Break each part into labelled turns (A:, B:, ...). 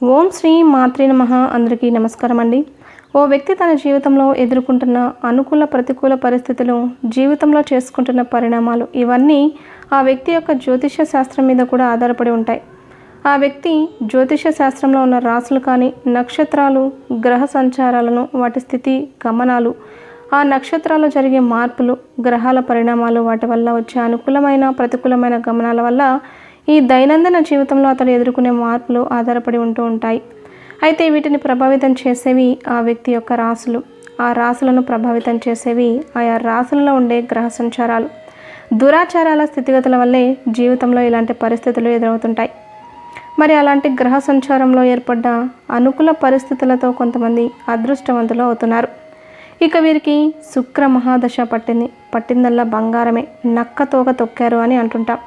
A: ఓం శ్రీ మాతృ నమ. అందరికీ నమస్కారం అండి ఓ వ్యక్తి తన జీవితంలో ఎదుర్కొంటున్న అనుకూల ప్రతికూల పరిస్థితులు జీవితంలో చేసుకుంటున్న పరిణామాలు ఇవన్నీ ఆ వ్యక్తి యొక్క జ్యోతిష శాస్త్రం మీద కూడా ఆధారపడి ఉంటాయి. ఆ వ్యక్తి జ్యోతిష శాస్త్రంలో ఉన్న రాసులు కానీ నక్షత్రాలు గ్రహ సంచారాలను వాటి స్థితి గమనాలు ఆ నక్షత్రాల్లో జరిగే మార్పులు గ్రహాల పరిణామాలు వాటి వల్ల వచ్చే అనుకూలమైన ప్రతికూలమైన గమనాల వల్ల ఈ దైనందిన జీవితంలో అతడు ఎదుర్కొనే మార్పులు ఆధారపడి ఉంటూ ఉంటాయి. అయితే వీటిని ప్రభావితం చేసేవి ఆ వ్యక్తి యొక్క రాసులు ఆ రాసులను ప్రభావితం చేసేవి ఆయా రాసులలో ఉండే గ్రహ సంచారాలు. దురాచారాల స్థితిగతుల వల్లే జీవితంలో ఇలాంటి పరిస్థితులు ఎదురవుతుంటాయి. మరి అలాంటి గ్రహ సంచారంలో ఏర్పడ్డ అనుకూల పరిస్థితులతో కొంతమంది అదృష్టవంతులు అవుతున్నారు. ఇక వీరికి శుక్ర మహాదశ పట్టింది. పట్టిందల్లా బంగారమే. నక్క తోక తొక్కారు అని అంటుంటాం.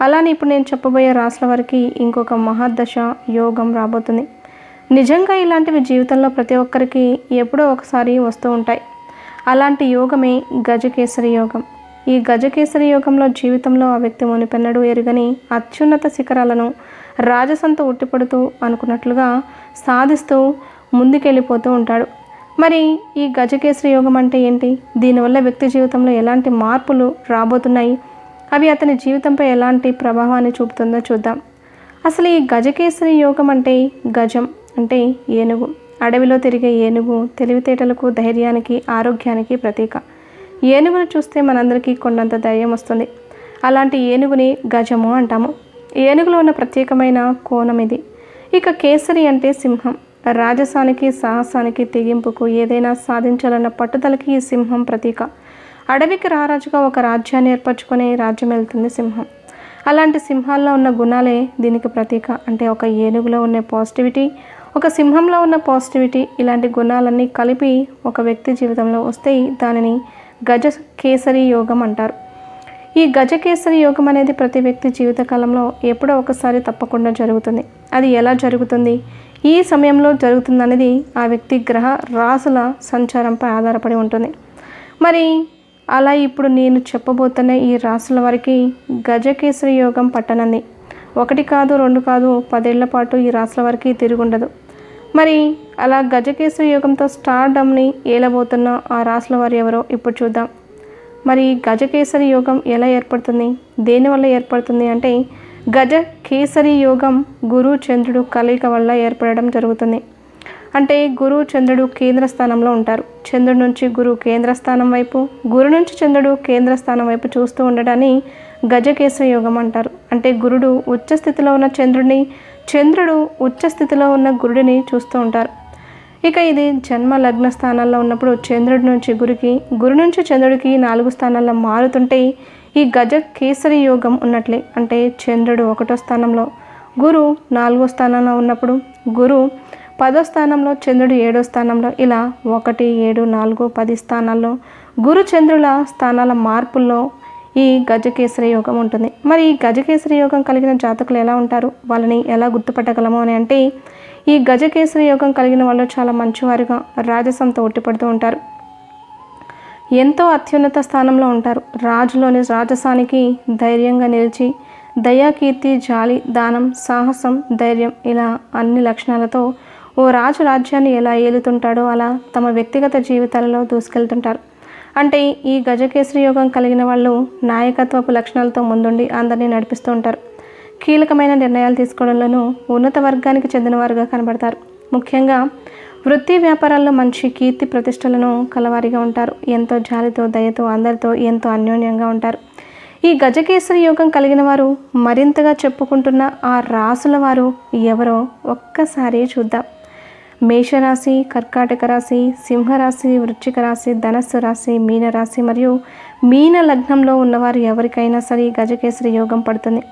A: అలానే ఇప్పుడు నేను చెప్పబోయే రాసుల వారికి ఇంకొక మహాదశ యోగం రాబోతుంది. నిజంగా ఇలాంటివి జీవితంలో ప్రతి ఒక్కరికి ఎప్పుడో ఒకసారి వస్తూ ఉంటాయి. అలాంటి యోగమే గజకేసరి యోగం. ఈ గజకేసరి యోగంలో జీవితంలో ఆ వ్యక్తి మునిపెన్నడూ ఎరుగని అత్యున్నత శిఖరాలను రాజసంత ఉట్టిపడుతూ అనుకున్నట్లుగా సాధిస్తూ ముందుకెళ్ళిపోతూ ఉంటాడు. మరి ఈ గజకేసరి యోగం అంటే ఏంటి? దీనివల్ల వ్యక్తి జీవితంలో ఎలాంటి మార్పులు రాబోతున్నాయి? అవి అతని జీవితంపై ఎలాంటి ప్రభావాన్ని చూపుతుందో చూద్దాం. అసలు ఈ గజకేసరి యోగం అంటే గజం అంటే ఏనుగు. అడవిలో తిరిగే ఏనుగు తెలివితేటలకు ధైర్యానికి ఆరోగ్యానికి ప్రతీక. ఏనుగును చూస్తే మనందరికీ కొండంత ధైర్యం వస్తుంది. అలాంటి ఏనుగుని గజము అంటాము. ఏనుగులో ఉన్న ప్రత్యేకమైన కోణం ఇది. ఇక కేసరి అంటే సింహం. రాజసానికి సాహసానికి తెగింపుకు ఏదైనా సాధించాలన్న పట్టుదలకి ఈ సింహం ప్రతీక. అడవికి రారాజుగా ఒక రాజ్యాన్ని ఏర్పరచుకునే రాజ్యం వెళ్తుంది సింహం. అలాంటి సింహాల్లో ఉన్న గుణాలే దీనికి ప్రతీక. అంటే ఒక ఏనుగులో ఉన్న పాజిటివిటీ ఒక సింహంలో ఉన్న పాజిటివిటీ ఇలాంటి గుణాలన్నీ కలిపి ఒక వ్యక్తి జీవితంలో వస్తే దానిని గజ కేసరి యోగం అంటారు. ఈ గజకేసరి యోగం అనేది ప్రతి వ్యక్తి జీవితకాలంలో ఎప్పుడో ఒకసారి తప్పకుండా జరుగుతుంది. అది ఎలా జరుగుతుంది? ఈ సమయంలో జరుగుతుందనేది ఆ వ్యక్తి గ్రహ రాసుల సంచారంపై ఆధారపడి ఉంటుంది. మరి అలా ఇప్పుడు నేను చెప్పబోతున్న ఈ రాసుల వారికి గజకేసరి యోగం పట్టనంది ఒకటి కాదు రెండు కాదు పదేళ్ళ పాటు ఈ రాసుల వారికి తిరుగుండదు. మరి అలా గజకేసరి యోగంతో స్టార్డమ్ని ఏలబోతున్న ఆ రాసుల వారు ఎవరో ఇప్పుడు చూద్దాం. మరి గజకేసరి యోగం ఎలా ఏర్పడుతుంది? దేనివల్ల ఏర్పడుతుంది అంటే గజ కేసరి యోగం గురు చంద్రుడు కలయిక వల్ల ఏర్పడడం జరుగుతుంది. అంటే గురు చంద్రుడు కేంద్ర స్థానంలో ఉంటారు. చంద్రుడి నుంచి గురు కేంద్ర స్థానం వైపు గురు నుంచి చంద్రుడు కేంద్ర స్థానం వైపు చూస్తూ ఉండడాన్ని గజకేసరి యోగం అంటారు. అంటే గురుడు ఉచ్చ స్థితిలో ఉన్న చంద్రుడిని చంద్రుడు ఉచ్చ స్థితిలో ఉన్న గురుడిని చూస్తూ ఉంటారు. ఇక ఇది జన్మ లగ్న స్థానాల్లో ఉన్నప్పుడు చంద్రుడి నుంచి గురికి గురు నుంచి చంద్రుడికి నాలుగు స్థానాల్లో మారుతుంటే ఈ గజ కేసరి యోగం ఉన్నట్లే. అంటే చంద్రుడు ఒకటో స్థానంలో గురు నాలుగో స్థానంలో ఉన్నప్పుడు గురు పదో స్థానంలో చంద్రుడు ఏడో స్థానంలో ఇలా ఒకటి ఏడు నాలుగు పది స్థానాల్లో గురు చంద్రుల స్థానాల మార్పుల్లో ఈ గజకేసరి యోగం ఉంటుంది. మరి ఈ గజకేసరి యోగం కలిగిన జాతకులు ఎలా ఉంటారు? వాళ్ళని ఎలా గుర్తుపట్టగలము అని అంటే ఈ గజకేసరి యోగం కలిగిన వాళ్ళు చాలా మంచివారుగా రాజసంతో ఒట్టిపడుతూ ఉంటారు. ఎంతో అత్యున్నత స్థానంలో ఉంటారు. రాజులోని రాజసానికి ధైర్యంగా నిలిచి దయాకీర్తి జాలి దానం సాహసం ధైర్యం ఇలా అన్ని లక్షణాలతో ఓ రాజు రాజ్యాన్ని ఎలా ఏలుతుంటాడో అలా తమ వ్యక్తిగత జీవితాలలో దూసుకెళ్తుంటారు. అంటే ఈ గజకేసరి యోగం కలిగిన వాళ్ళు నాయకత్వపు లక్షణాలతో ముందుండి అందరినీ నడిపిస్తూ ఉంటారు. కీలకమైన నిర్ణయాలు తీసుకోవడంలోనూ ఉన్నత వర్గానికి చెందినవారుగా కనబడతారు. ముఖ్యంగా వృత్తి వ్యాపారాల్లో మంచి కీర్తి ప్రతిష్టలను కలవారిగా ఉంటారు. ఎంతో జాలితో దయతో అందరితో ఎంతో అన్యోన్యంగా ఉంటారు. ఈ గజకేసరి యోగం కలిగిన వారు మరింతగా చెప్పుకుంటున్న ఆ రాసుల వారు ఎవరో ఒక్కసారి చూద్దాం. మేషరాశి కర్కాటక రాశి సింహరాశి వృశ్చిక రాశి ధనస్సు రాశి మీనరాశి మరియు మీన లగ్నంలో ఉన్నవారు ఎవరికైనా సరే గజకేసరి యోగం పడుతుంది.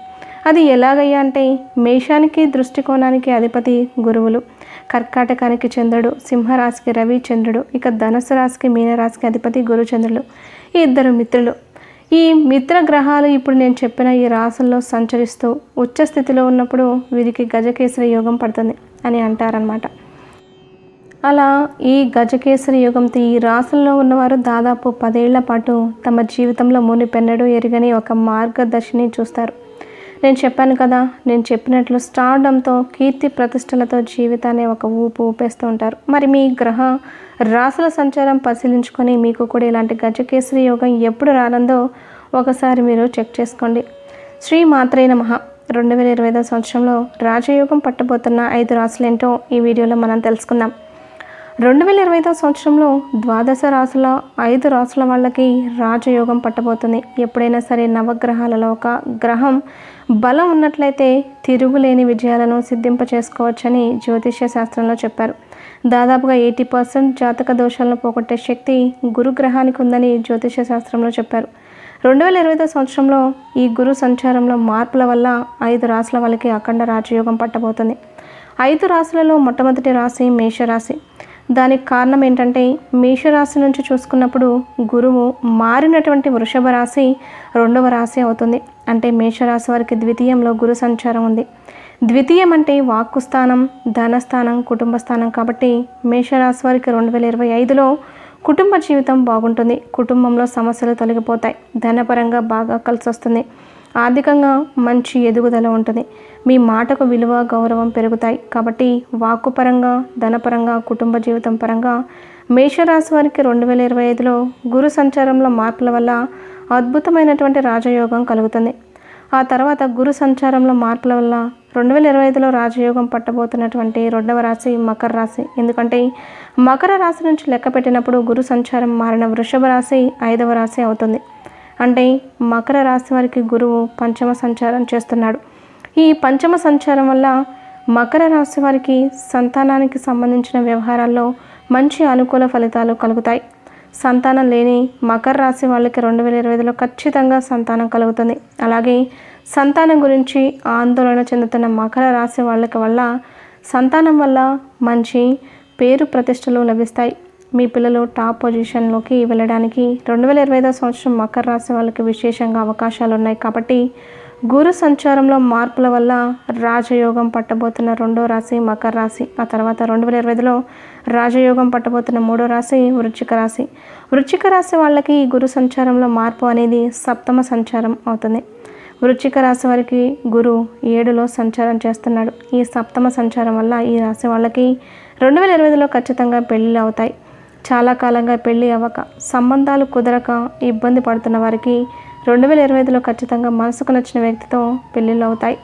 A: అది ఎలాగయ్యా అంటే మేషానికి దృష్టికోణానికి అధిపతి గురువులు. కర్కాటకానికి చంద్రుడు సింహరాశికి రవి చంద్రుడు ఇక ధనుసు రాశికి మీనరాశికి అధిపతి గురుచంద్రులు ఈ ఇద్దరు మిత్రులు. ఈ మిత్ర గ్రహాలు ఇప్పుడు నేను చెప్పిన ఈ రాసుల్లో సంచరిస్తూ ఉచ్చ స్థితిలో ఉన్నప్పుడు వీరికి గజకేసరి యోగం పడుతుంది అని అంటారనమాట అలా ఈ గజకేసరి యుగంతో ఈ రాసుల్లో ఉన్నవారు దాదాపు పదేళ్ళ పాటు తమ జీవితంలో మునిపెన్నడూ ఎరుగని ఒక మార్గదర్శిని చూస్తారు. నేను చెప్పాను కదా నేను చెప్పినట్లు స్టార్డంతో కీర్తి ప్రతిష్టలతో జీవితాన్ని ఒక ఊపు ఊపేస్తూ ఉంటారు. మరి మీ గ్రహ రాసుల సంచారం పరిశీలించుకొని మీకు కూడా ఇలాంటి గజకేసరి యోగం ఎప్పుడు రానందో ఒకసారి మీరు చెక్ చేసుకోండి. శ్రీ మాత్రే మహా రెండు వేల ఇరవై ఐదో సంవత్సరంలో రాజయోగం పట్టబోతున్న ఐదు రాసులేంటో ఈ వీడియోలో మనం తెలుసుకుందాం. రెండు వేల ఇరవై సంవత్సరంలో ద్వాదశ రాసుల ఐదు రాసుల వాళ్ళకి రాజయోగం పట్టబోతుంది. ఎప్పుడైనా సరే నవగ్రహాలలో ఒక గ్రహం బలం ఉన్నట్లయితే తిరుగులేని విజయాలను సిద్ధింప చేసుకోవచ్చని జ్యోతిష్య శాస్త్రంలో చెప్పారు. దాదాపుగా ఎయిటీ పర్సెంట్ జాతక దోషాలను పోగొట్టే శక్తి గురుగ్రహానికి ఉందని జ్యోతిష్య శాస్త్రంలో చెప్పారు. రెండు వేల ఇరవై సంవత్సరంలో ఈ గురు సంచారంలో మార్పుల వల్ల ఐదు రాసుల వాళ్ళకి అఖండ రాజయోగం పట్టబోతుంది. ఐదు రాశులలో మొట్టమొదటి రాశి మేషరాశి. దానికి కారణం ఏంటంటే మేషరాశి నుంచి చూసుకున్నప్పుడు గురువు మారినటువంటి వృషభ రాశి రెండవ రాశి అవుతుంది. అంటే మేషరాశి వారికి ద్వితీయంలో గురు సంచారం ఉంది. ద్వితీయం అంటే వాక్కు స్థానం ధనస్థానం కుటుంబ స్థానం కాబట్టి మేషరాశి వారికి రెండు వేల ఇరవై ఐదులో కుటుంబ జీవితం బాగుంటుంది. కుటుంబంలో సమస్యలు తొలగిపోతాయి. ధనపరంగా బాగా కలిసి వస్తుంది ఆర్థికంగా మంచి ఎదుగుదల ఉంటుంది. మీ మాటకు విలువ గౌరవం పెరుగుతాయి. కాబట్టి వాక్కుపరంగా ధనపరంగా కుటుంబ జీవితం పరంగా మేషరాశి వారికి రెండు వేల ఇరవై ఐదులో గురు సంచారంలో మార్పుల వల్ల అద్భుతమైనటువంటి రాజయోగం కలుగుతుంది. ఆ తర్వాత గురు సంచారంలో మార్పుల వల్ల రెండు వేల ఇరవై ఐదులో రాజయోగం పట్టబోతున్నటువంటి రెండవ రాశి మకర రాశి. ఎందుకంటే మకర రాశి నుంచి లెక్క పెట్టినప్పుడు గురు సంచారం మారిన వృషభ రాశి ఐదవ రాశి అవుతుంది. అంటే మకర రాశి వారికి గురువు పంచమ సంచారం చేస్తున్నాడు. ఈ పంచమ సంచారం వల్ల మకర రాశి వారికి సంతానానికి సంబంధించిన వ్యవహారాల్లో మంచి అనుకూల ఫలితాలు కలుగుతాయి. సంతానం లేని మకర రాశి వాళ్ళకి రెండు వేల ఇరవై ఐదులో ఖచ్చితంగా సంతానం కలుగుతుంది. అలాగే సంతానం గురించి ఆందోళన చెందుతున్న మకర రాశి వాళ్ళకి వల్ల సంతానం వల్ల మంచి పేరు ప్రతిష్టలు లభిస్తాయి. మీ పిల్లలు టాప్ పొజిషన్లోకి వెళ్ళడానికి రెండు వేల ఇరవై ఐదో సంవత్సరం మకర రాశి వాళ్ళకి విశేషంగా అవకాశాలు ఉన్నాయి కాబట్టి గురు సంచారంలో మార్పుల వల్ల రాజయోగం పట్టబోతున్న రెండో రాశి మకర రాశి ఆ తర్వాత రెండు వేల ఇరవై ఐదులో రాజయోగం పట్టబోతున్న మూడో రాశి వృచ్చిక రాశి. వృచ్చిక రాశి వాళ్ళకి ఈ గురు సంచారంలో మార్పు అనేది సప్తమ సంచారం అవుతుంది. వృచ్చిక రాశి వారికి గురు ఏడులో సంచారం చేస్తున్నాడు. ఈ సప్తమ సంచారం వల్ల ఈ రాశి వాళ్ళకి రెండు వేల ఇరవై ఐదులో ఖచ్చితంగా పెళ్ళిళ్ళు అవుతాయి. చాలా కాలంగా పెళ్ళి అవ్వక సంబంధాలు కుదరక ఇబ్బంది పడుతున్న వారికి రెండు వేల ఇరవై ఐదులో ఖచ్చితంగా మనసుకు నచ్చిన వ్యక్తితో పెళ్ళిళ్ళు అవుతాయి.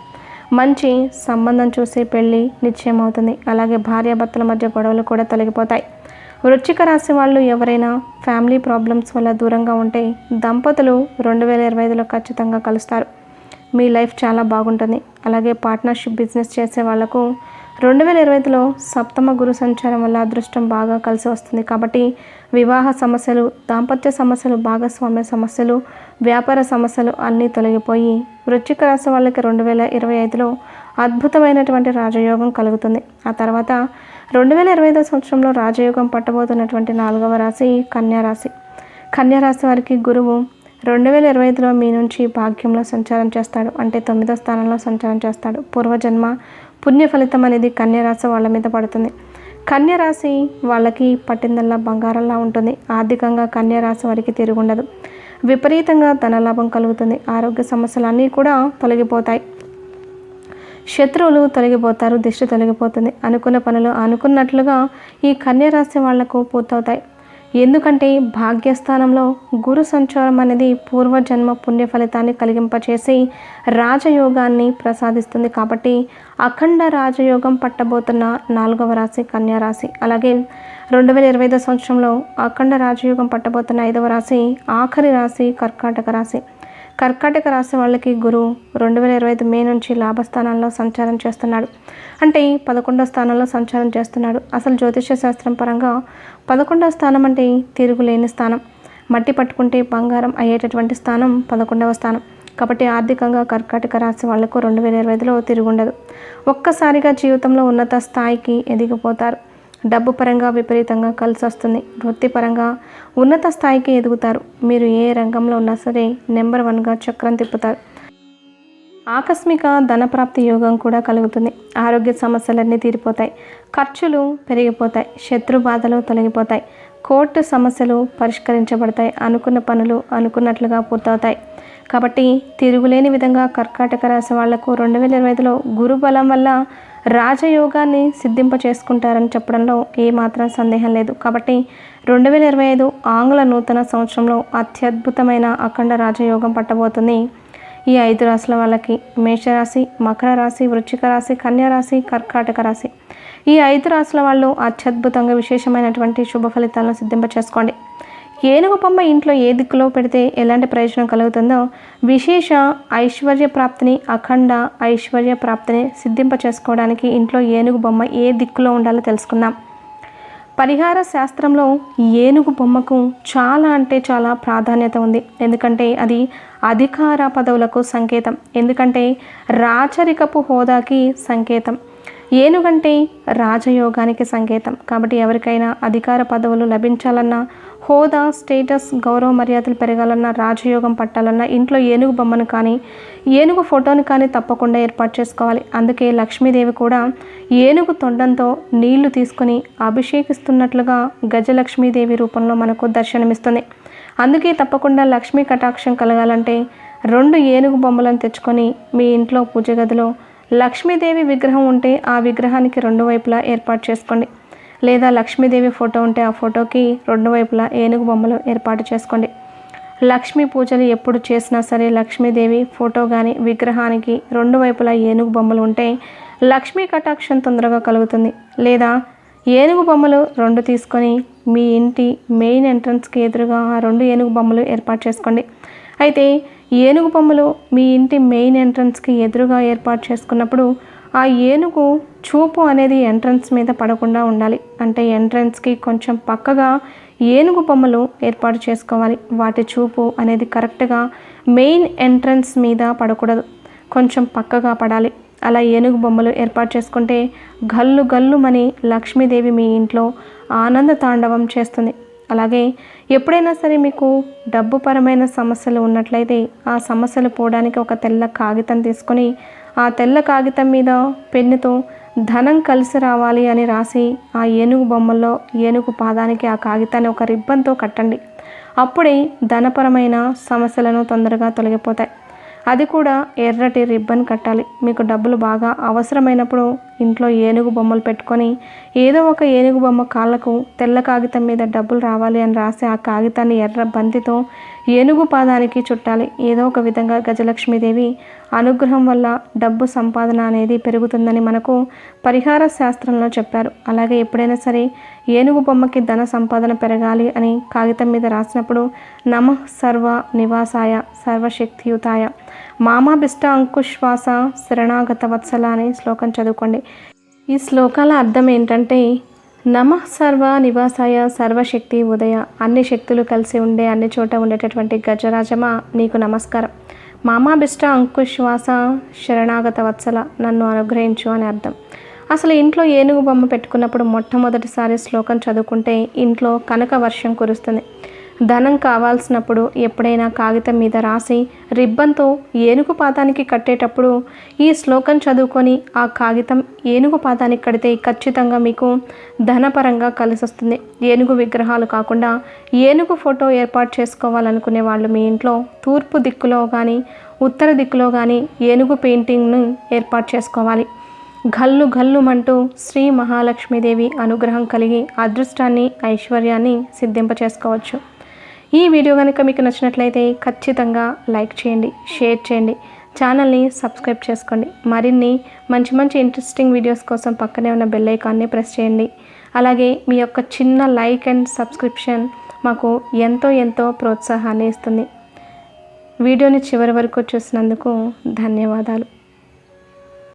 A: మంచి సంబంధం చూసి పెళ్ళి నిశ్చయం అవుతుంది అలాగే భార్యాభర్తల మధ్య గొడవలు కూడా తొలగిపోతాయి. వృశ్చిక రాశి వాళ్ళు ఎవరైనా ఫ్యామిలీ ప్రాబ్లమ్స్ వల్ల దూరంగా ఉంటే దంపతులు రెండు వేల ఇరవై ఐదులో ఖచ్చితంగా కలుస్తారు. మీ లైఫ్ చాలా బాగుంటుంది. అలాగే పార్ట్నర్షిప్ బిజినెస్ చేసే వాళ్ళకు రెండు వేల ఇరవై ఐదులో సప్తమ గురు సంచారం వల్ల అదృష్టం బాగా కలిసి వస్తుంది. కాబట్టి వివాహ సమస్యలు దాంపత్య సమస్యలు భాగస్వామ్య సమస్యలు వ్యాపార సమస్యలు అన్నీ తొలగిపోయి వృశ్చిక రాశి వాళ్ళకి రెండు వేల ఇరవై ఐదులో అద్భుతమైనటువంటి రాజయోగం కలుగుతుంది. ఆ తర్వాత రెండు వేల ఇరవై ఐదో సంవత్సరంలో రాజయోగం పట్టబోతున్నటువంటి నాలుగవ రాశి కన్యారాశి కన్యారాశి వారికి గురువు రెండు వేల ఇరవై ఐదులో మీ నుంచి భాగ్యంలో సంచారం చేస్తాడు. అంటే తొమ్మిదో స్థానంలో సంచారం చేస్తాడు. పూర్వజన్మ పుణ్య ఫలితం అనేది కన్యరాశి వాళ్ళ మీద పడుతుంది. కన్యరాశి వాళ్ళకి పట్టిందల్లా బంగారంలా ఉంటుంది. ఆర్థికంగా కన్యరాశి వారికి తిరుగుండదు విపరీతంగా ధనలాభం కలుగుతుంది. ఆరోగ్య సమస్యలు అన్నీ కూడా తొలగిపోతాయి. శత్రువులు తొలగిపోతారు దిష్టి తొలగిపోతుంది. అనుకున్న పనులు అనుకున్నట్లుగా ఈ కన్యరాశి వాళ్ళకు పూర్తవుతాయి. ఎందుకంటే భాగ్యస్థానంలో గురు సంచారం అనేది పూర్వజన్మ పుణ్య ఫలితాన్ని కలిగింపచేసి రాజయోగాన్ని ప్రసాదిస్తుంది కాబట్టి అఖండ రాజయోగం పట్టబోతున్న నాలుగవ రాశి కన్యా రాశి. అలాగే రెండు వేల ఇరవై ఐదో సంవత్సరంలో అఖండ రాజయోగం పట్టబోతున్న ఐదవ రాశి ఆఖరి రాశి కర్కాటక రాశి. కర్కాటక రాశి వాళ్ళకి గురువు రెండు వేల ఇరవై ఐదు మే నుంచి లాభస్థానాల్లో సంచారం చేస్తున్నాడు. అంటే పదకొండో స్థానంలో సంచారం చేస్తున్నాడు. అసలు జ్యోతిష శాస్త్రం పరంగా పదకొండవ స్థానం అంటే తిరుగులేని స్థానం. మట్టి పట్టుకుంటే బంగారం అయ్యేటటువంటి స్థానం పదకొండవ స్థానం. కాబట్టి ఆర్థికంగా కర్కాటక రాశి వాళ్ళకు రెండు వేల ఇరవై ఐదులో తిరుగుండదు. ఒక్కసారిగా జీవితంలో ఉన్నత స్థాయికి ఎదిగిపోతారు. డబ్బు పరంగా విపరీతంగా కలిసి వస్తుంది వృత్తిపరంగా ఉన్నత స్థాయికి ఎదుగుతారు. మీరు ఏ రంగంలో ఉన్నా సరే నెంబర్ వన్గా చక్రం తిప్పుతారు. ఆకస్మిక ధనప్రాప్తి యోగం కూడా కలుగుతుంది. ఆరోగ్య సమస్యలన్నీ తీరిపోతాయి. ఖర్చులు పెరిగిపోతాయి. శత్రు బాధలు తొలగిపోతాయి. కోర్టు సమస్యలు పరిష్కరించబడతాయి. అనుకున్న పనులు అనుకున్నట్లుగా పూర్తవుతాయి. కాబట్టి తిరుగులేని విధంగా కర్కాటక రాశి వాళ్ళకు రెండు వేల ఇరవై ఐదులో గురు బలం వల్ల రాజయోగాన్ని సిద్ధింప చేసుకుంటారని చెప్పడంలో ఏమాత్రం సందేహం లేదు. కాబట్టి రెండు వేల ఇరవై ఐదు ఆంగ్ల నూతన సంవత్సరంలో అత్యద్భుతమైన అఖండ రాజయోగం పట్టబోతుంది. ఈ ఐదు రాశుల వాళ్ళకి మేషరాశి మకర రాశి వృశ్చిక రాశి కన్యారాశి కర్కాటక రాశి. ఈ ఐదు రాశుల వాళ్ళు అత్యద్భుతంగా విశేషమైనటువంటి శుభ ఫలితాలను సిద్ధింప చేసుకోండి ఏనుగు బొమ్మ ఇంట్లో ఏ దిక్కులో పెడితే ఎలాంటి ప్రయోజనం కలుగుతుందో విశేష ఐశ్వర్య ప్రాప్తిని అఖండ ఐశ్వర్య ప్రాప్తిని సిద్ధింప చేసుకోవడానికి ఇంట్లో ఏనుగు బొమ్మ ఏ దిక్కులో ఉండాలో తెలుసుకుందాం. పరిహార శాస్త్రంలో ఏనుగు బొమ్మకు చాలా అంటే చాలా ప్రాధాన్యత ఉంది. ఎందుకంటే అది అధికార పదవులకు సంకేతం. ఎందుకంటే రాచరికపు హోదాకి సంకేతం. ఏనుగంటే రాజయోగానికి సంకేతం. కాబట్టి ఎవరికైనా అధికార పదవులు లభించాలన్నా హోదా స్టేటస్ గౌరవ మర్యాదలు పెరగాలన్నా రాజయోగం పట్టాలన్నా ఇంట్లో ఏనుగు బొమ్మను కానీ ఏనుగు ఫోటోను కానీ తప్పకుండా ఏర్పాటు చేసుకోవాలి. అందుకే లక్ష్మీదేవి కూడా ఏనుగు తొండంతో నీళ్ళు తీసుకుని అభిషేకిస్తున్నట్లుగా గజలక్ష్మీదేవి రూపంలో మనకు దర్శనమిస్తుంది. అందుకే తప్పకుండా లక్ష్మీ కటాక్షం కలగాలంటే రెండు ఏనుగు బొమ్మలను తెచ్చుకొని మీ ఇంట్లో పూజ గదిలో లక్ష్మీదేవి విగ్రహం ఉంటే ఆ విగ్రహానికి రెండు వైపులా ఏర్పాటు చేసుకోండి. లేదా లక్ష్మీదేవి ఫోటో ఉంటే ఆ ఫోటోకి రెండు వైపులా ఏనుగు బొమ్మలు ఏర్పాటు చేసుకోండి. లక్ష్మీ పూజలు ఎప్పుడు చేసినా సరే లక్ష్మీదేవి ఫోటో కానీ విగ్రహానికి రెండు వైపులా ఏనుగు బొమ్మలు ఉంటే లక్ష్మీ కటాక్షం తొందరగా కలుగుతుంది. లేదా ఏనుగు బొమ్మలు రెండు తీసుకొని మీ ఇంటి మెయిన్ ఎంట్రన్స్కి ఎదురుగా ఆ రెండు ఏనుగు బొమ్మలు ఏర్పాటు చేసుకోండి. అయితే ఏనుగు బొమ్మలు మీ ఇంటి మెయిన్ ఎంట్రన్స్కి ఎదురుగా ఏర్పాటు చేసుకున్నప్పుడు ఆ ఏనుగు చూపు అనేది ఎంట్రన్స్ మీద పడకుండా ఉండాలి. అంటే ఎంట్రన్స్కి కొంచెం పక్కగా ఏనుగు బొమ్మలు ఏర్పాటు చేసుకోవాలి. వాటి చూపు అనేది కరెక్ట్గా మెయిన్ ఎంట్రన్స్ మీద పడకూడదు. కొంచెం పక్కగా పడాలి. అలా ఏనుగు బొమ్మలు ఏర్పాటు చేసుకుంటే గల్లు గల్లుమని లక్ష్మీదేవి మీ ఇంట్లో ఆనంద తాండవం చేస్తుంది. అలాగే ఎప్పుడైనా సరే మీకు డబ్బు పరమైన సమస్యలు ఉన్నట్లయితే ఆ సమస్యలు పోవడానికి ఒక తెల్ల కాగితం తీసుకొని ఆ తెల్ల కాగితం మీద పెన్నుతో ధనం కలిసి రావాలి అని రాసి ఆ ఏనుగు బొమ్మల్లో ఏనుగు పాదానికి ఆ కాగితాన్ని ఒక రిబ్బన్తో కట్టండి. అప్పుడే ధనపరమైన సమస్యలను తొందరగా తొలగిపోతాయి. అది కూడా ఎర్రటి రిబ్బన్ కట్టాలి. మీకు డబ్బులు బాగా అవసరమైనప్పుడు ఇంట్లో ఏనుగు బొమ్మలు పెట్టుకొని ఏదో ఒక ఏనుగు బొమ్మ కాళ్ళకు తెల్ల కాగితం మీద డబ్బులు రావాలి అని రాసి ఆ కాగితాన్ని ఎర్ర బంతితో ఏనుగు పాదానికి చుట్టాలి. ఏదో ఒక విధంగా గజలక్ష్మీదేవి అనుగ్రహం వల్ల డబ్బు సంపాదన అనేది పెరుగుతుందని మనకు పరిహార శాస్త్రంలో చెప్పారు. అలాగే ఎప్పుడైనా సరే ఏనుగు బొమ్మకి ధన సంపాదన పెరగాలి అని కాగితం మీద రాసినప్పుడు నమ సర్వ నివాసాయ సర్వశక్తియుతాయ. మామాభిష్ట అంకుశ్వాస శరణాగత వత్సల అనే శ్లోకం చదువుకోండి. ఈ శ్లోకాల అర్థం ఏంటంటే నమ సర్వ నివాసాయ సర్వశక్తి ఉదయ. అన్ని శక్తులు కలిసి ఉండే అన్ని చోట ఉండేటటువంటి గజరాజమ నీకు నమస్కారం. మామాభిష్ట అంకుశ్వాస శరణాగత వత్సల నన్ను అనుగ్రహించు అని అర్థం. అసలు ఇంట్లో ఏనుగు బొమ్మ పెట్టుకున్నప్పుడు మొట్టమొదటిసారి శ్లోకం చదువుకుంటే ఇంట్లో కనక వర్షం కురుస్తుంది. ధనం కావాల్సినప్పుడు ఎప్పుడైనా కాగితం మీద రాసి రిబ్బన్తో ఏనుగు పాదానికి కట్టేటప్పుడు ఈ శ్లోకం చదువుకొని ఆ కాగితం ఏనుగు పాదానికి కడితే ఖచ్చితంగా మీకు ధనపరంగా కలిసి వస్తుంది ఏనుగు విగ్రహాలు కాకుండా ఏనుగు ఫోటో ఏర్పాటు చేసుకోవాలనుకునే వాళ్ళు మీ ఇంట్లో తూర్పు దిక్కులో కానీ ఉత్తర దిక్కులో కానీ ఏనుగు పెయింటింగ్ను ఏర్పాటు చేసుకోవాలి. గల్లు గల్లుమంటూ శ్రీ మహాలక్ష్మీదేవి అనుగ్రహం కలిగి అదృష్టాన్ని ఐశ్వర్యాన్ని సిద్ధింప చేసుకోవచ్చు ఈ వీడియో కనుక మీకు నచ్చినట్లయితే ఖచ్చితంగా లైక్ చేయండి షేర్ చేయండి ఛానల్ని సబ్స్క్రైబ్ చేసుకోండి. మరిన్ని మంచి మంచి ఇంట్రెస్టింగ్ వీడియోస్ కోసం పక్కనే ఉన్న బెల్ ఐకాన్ని ప్రెస్ చేయండి. అలాగే మీ యొక్క చిన్న లైక్ అండ్ సబ్స్క్రిప్షన్ మాకు ఎంతో ఎంతో ప్రోత్సాహాన్ని ఇస్తుంది. వీడియోని చివరి వరకు చూసినందుకు ధన్యవాదాలు.